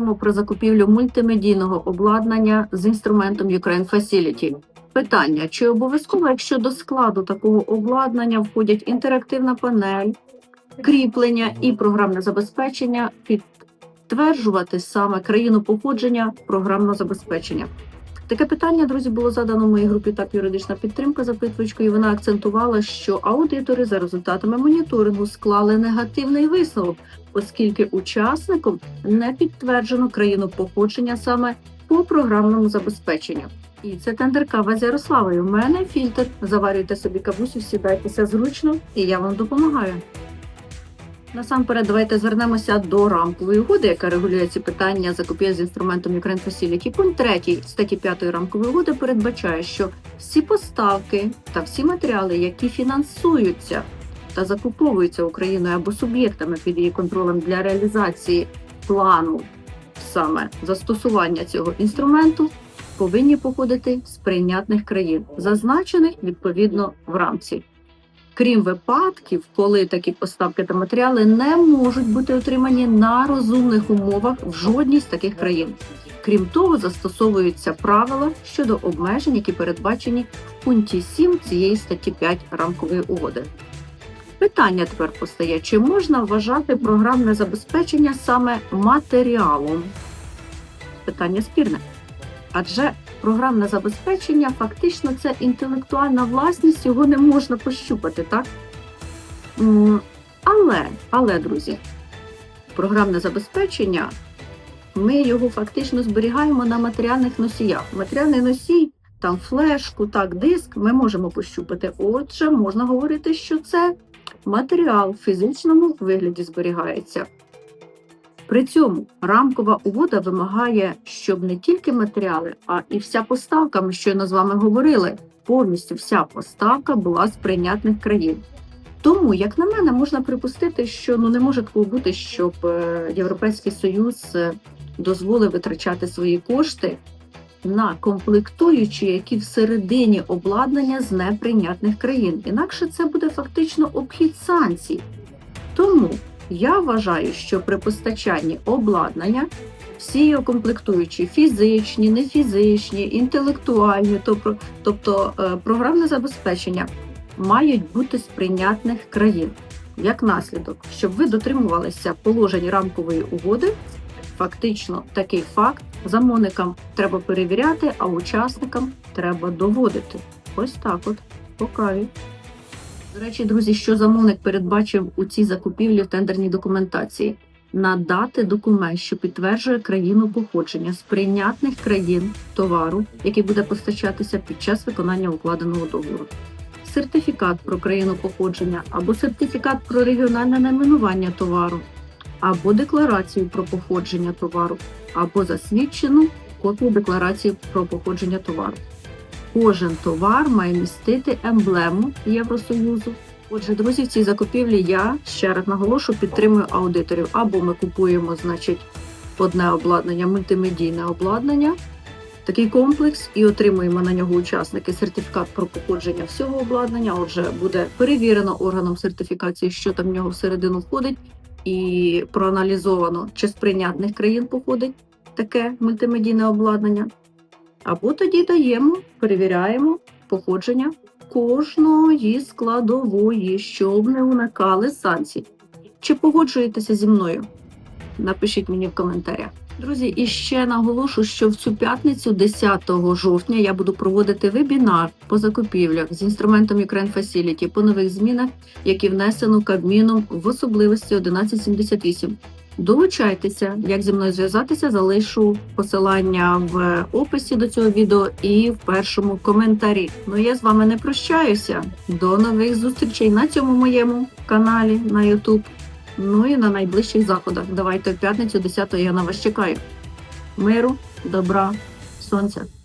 Говоримо про закупівлю мультимедійного обладнання з інструментом Ukraine Facility. Питання: чи обов'язково, якщо до складу такого обладнання входять інтерактивна панель, кріплення і програмне забезпечення, підтверджувати саме країну походження програмного забезпечення? Таке питання, друзі, було задано в моїй групі так юридична підтримка запитувачкою. і Вона акцентувала, що аудитори за результатами моніторингу склали негативний висновок, оскільки учасникам не підтверджено країну походження саме по програмному забезпеченню. І це тендер кава з Ярославою. У мене фільтр. Заварюйте собі кавусю, сідайтеся зручно, і я вам допомагаю. Насамперед, давайте звернемося до рамкової угоди, яка регулює ці питання закупівель з інструментом Ukraine Facility. Пункт 3 статті 5 рамкової угоди передбачає, що всі поставки та всі матеріали, які фінансуються та закуповуються Україною або суб'єктами під її контролем для реалізації плану саме застосування цього інструменту, повинні походити з прийнятних країн, зазначених відповідно в рамці крім випадків, коли такі поставки та матеріали не можуть бути отримані на розумних умовах в жодній з таких країн. Крім того, застосовуються правила щодо обмежень, які передбачені в пункті 7 цієї статті 5 рамкової угоди. Питання тепер постає: чи можна вважати програмне забезпечення саме матеріалом? Питання спірне. Адже програмне забезпечення фактично це інтелектуальна власність, його не можна пощупати, так? Але, але, друзі, програмне забезпечення, ми його фактично зберігаємо на матеріальних носіях. Матеріальний носій, там флешку, так, диск, ми можемо пощупати. Отже, можна говорити, що це матеріал в фізичному вигляді зберігається. При цьому рамкова угода вимагає, щоб не тільки матеріали, а і вся поставка, ми щойно з вами говорили, повністю вся поставка була з прийнятних країн. Тому, як на мене, можна припустити, що ну не може такого бути, щоб е, Європейський Союз е, дозволив витрачати свої кошти на комплектуючі, які всередині обладнання з неприйнятних країн. Інакше це буде фактично обхід санкцій. Тому я вважаю, що при постачанні обладнання всі його комплектуючі фізичні, нефізичні, інтелектуальні, тобто, тобто програмне забезпечення мають бути з прийнятних країн. Як наслідок, щоб ви дотримувалися положень рамкової угоди, фактично такий факт замовникам треба перевіряти, а учасникам треба доводити. Ось так от по каві. До речі, друзі, що замовник передбачив у цій закупівлі в тендерній документації надати документ, що підтверджує країну походження з прийнятних країн товару, який буде постачатися під час виконання укладеного договору. Сертифікат про країну походження або сертифікат про регіональне найменування товару, або декларацію про походження товару, або засвідчену копію декларації про походження товару. Кожен товар має містити емблему Євросоюзу. Отже, друзі, в цій закупівлі я ще раз наголошу, підтримую аудиторів. Або ми купуємо, значить, одне обладнання, мультимедійне обладнання, такий комплекс, і отримуємо на нього учасники сертифікат про походження всього обладнання. Отже, буде перевірено органом сертифікації, що там в нього всередину входить, і проаналізовано, чи з прийнятних країн походить таке мультимедійне обладнання. Або тоді даємо, перевіряємо походження кожної складової, щоб не уникали санкцій. Чи погоджуєтеся зі мною? Напишіть мені в коментарях. Друзі, і ще наголошу, що в цю п'ятницю, 10 жовтня, я буду проводити вебінар по закупівлях з інструментом Ukraine Facility по нових змінах, які внесено Кабміном в особливості 1178. Долучайтеся, як зі мною зв'язатися, залишу посилання в описі до цього відео і в першому коментарі. Ну я з вами не прощаюся. До нових зустрічей на цьому моєму каналі на YouTube. Ну і на найближчих заходах. Давайте в п'ятницю 10 я на вас чекаю. Миру, добра, сонця.